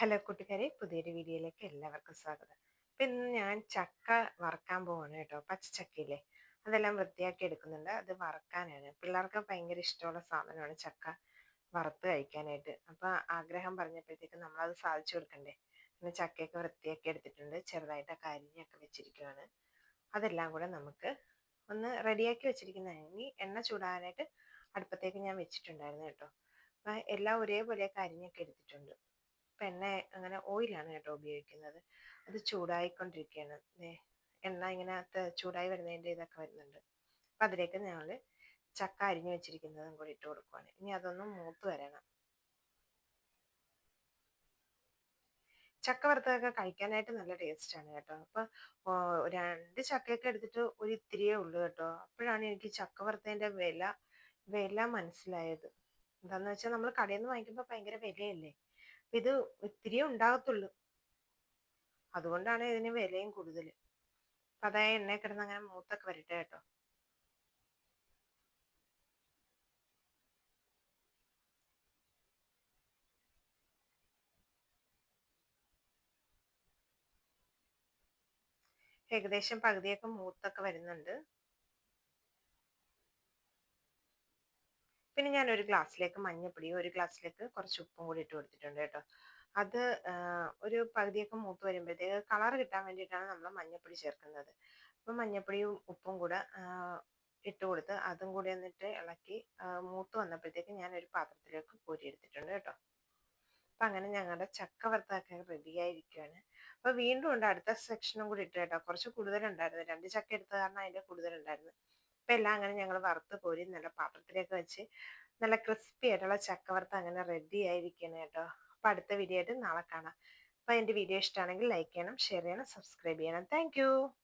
Hello കൂട്ടുകാരെ പുതിയൊരു വീഡിയോയിലേക്ക് എല്ലാവർക്കും സ്വാഗതം. അപ്പം ഇന്ന് ഞാൻ ചക്ക വറുക്കാൻ പോവാണ് കേട്ടോ പച്ചച്ചക്കയില്ലേ? അതെല്ലാം വൃത്തിയാക്കി എടുക്കുന്നുണ്ട്. അത് വറക്കാനാണ്. പിള്ളേർക്ക് ഭയങ്കര ഇഷ്ടമുള്ള സാധനമാണ് ചക്ക വറുത്ത് കഴിക്കാനായിട്ട്. അപ്പം ആഗ്രഹം പറഞ്ഞപ്പോഴത്തേക്ക് നമ്മളത് സാധിച്ചു കൊടുക്കണ്ടേ? പിന്നെ ചക്കയൊക്കെ വൃത്തിയാക്കി എടുത്തിട്ടുണ്ട്. ചെറുതായിട്ട് കരിഞ്ഞൊക്കെ വെച്ചിരിക്കുകയാണ് അതെല്ലാം കൂടെ നമുക്ക് ഒന്ന് റെഡിയാക്കി വെച്ചിരിക്കുന്നതാണ്. എണ്ണ ചൂടാനായിട്ട് അടുപ്പത്തേക്ക് ഞാൻ വെച്ചിട്ടുണ്ടായിരുന്നു കേട്ടോ. അപ്പം എല്ലാം ഒരേപോലെ അരിഞ്ഞൊക്കെ എടുത്തിട്ടുണ്ട്. ഇപ്പം എണ്ണ അങ്ങനെ ഓയിലാണ് കേട്ടോ ഉപയോഗിക്കുന്നത്. അത് ചൂടായിക്കൊണ്ടിരിക്കുകയാണ് എണ്ണ ഇങ്ങനെ ചൂടായി വരുന്നതിന്റെ ഇതൊക്കെ വരുന്നുണ്ട്. അപ്പം അതിലേക്ക് ഞങ്ങൾ ചക്ക അരിഞ്ഞു വെച്ചിരിക്കുന്നതും കൂടി ഇട്ട് കൊടുക്കുവാണ്. ഇനി അതൊന്നും മൂത്ത് വരണം. ചക്ക വറുത്തതൊക്കെ കഴിക്കാനായിട്ട് നല്ല ടേസ്റ്റാണ് കേട്ടോ. അപ്പം രണ്ട് ചക്കയൊക്കെ എടുത്തിട്ട് ഒരു ഇത്തിരിയേ ഉള്ളൂ കേട്ടോ. അപ്പോഴാണ് എനിക്ക് ചക്ക വറുത്തതിന്റെ വില വില മനസ്സിലായത്. എന്താണെന്ന് വെച്ചാൽ നമ്മൾ കടയിൽ നിന്ന് വാങ്ങിക്കുമ്പോൾ ഭയങ്കര വിലയല്ലേ? ഇത് ഇത്തിരിയേ ഉണ്ടാകത്തുള്ളൂ. അതുകൊണ്ടാണ് ഇതിന് വിലയും കൂടുതൽ അതായത് എണ്ണ കിടന്ന് അങ്ങനെ മൂത്തൊക്കെ വരട്ടെ കേട്ടോ. ഏകദേശം പകുതിയൊക്കെ മൂത്തൊക്കെ വരുന്നുണ്ട്. പിന്നെ ഞാൻ ഒരു ഗ്ലാസ്സിലേക്ക് മഞ്ഞപ്പൊടിയും ഒരു ഗ്ലാസ്സിലേക്ക് കുറച്ച് ഉപ്പും കൂടി ഇട്ട് കൊടുത്തിട്ടുണ്ട് കേട്ടോ. അത് ഒരു പകുതിയൊക്കെ മൂത്ത് വരുമ്പോഴത്തേക്ക് കളർ കിട്ടാൻ വേണ്ടിയിട്ടാണ് നമ്മൾ മഞ്ഞപ്പൊടി ചേർക്കുന്നത്. അപ്പം മഞ്ഞപ്പൊടിയും ഉപ്പും കൂടെ ഇട്ട് കൊടുത്ത് അതും കൂടി എന്നിട്ട് ഇളക്കി മൂത്ത് വന്നപ്പോഴത്തേക്ക് ഞാൻ ഒരു പാത്രത്തിലേക്ക് കോരി എടുത്തിട്ടുണ്ട് കേട്ടോ. അപ്പം അങ്ങനെ ഞങ്ങളുടെ ചക്ക വറുത്താക്കാൻ റെഡി ആയിരിക്കുകയാണ് അപ്പോൾ വീണ്ടും ഉണ്ട് അടുത്ത സെക്ഷനും കൂടി ഇട്ട് കേട്ടോ. കുറച്ച് കൂടുതലുണ്ടായിരുന്നു. രണ്ട് ചക്ക എടുത്ത കാരണം അതിന്റെ കൂടുതലുണ്ടായിരുന്നു. അപ്പം എല്ലാം അങ്ങനെ ഞങ്ങൾ വറുത്ത് കോരി നല്ല പാത്രത്തിലേക്ക് വെച്ച് നല്ല ക്രിസ്പി ആയിട്ടുള്ള ചക്ക വറുത്ത് അങ്ങനെ റെഡി ആയിരിക്കണം കേട്ടോ. അപ്പം അടുത്ത വീഡിയോ ആയിട്ട് നാളെ കാണാം. അപ്പം എന്റെ വീഡിയോ ഇഷ്ടമാണെങ്കിൽ ലൈക്ക് ചെയ്യണം ഷെയർ ചെയ്യണം സബ്സ്ക്രൈബ് ചെയ്യണം. താങ്ക്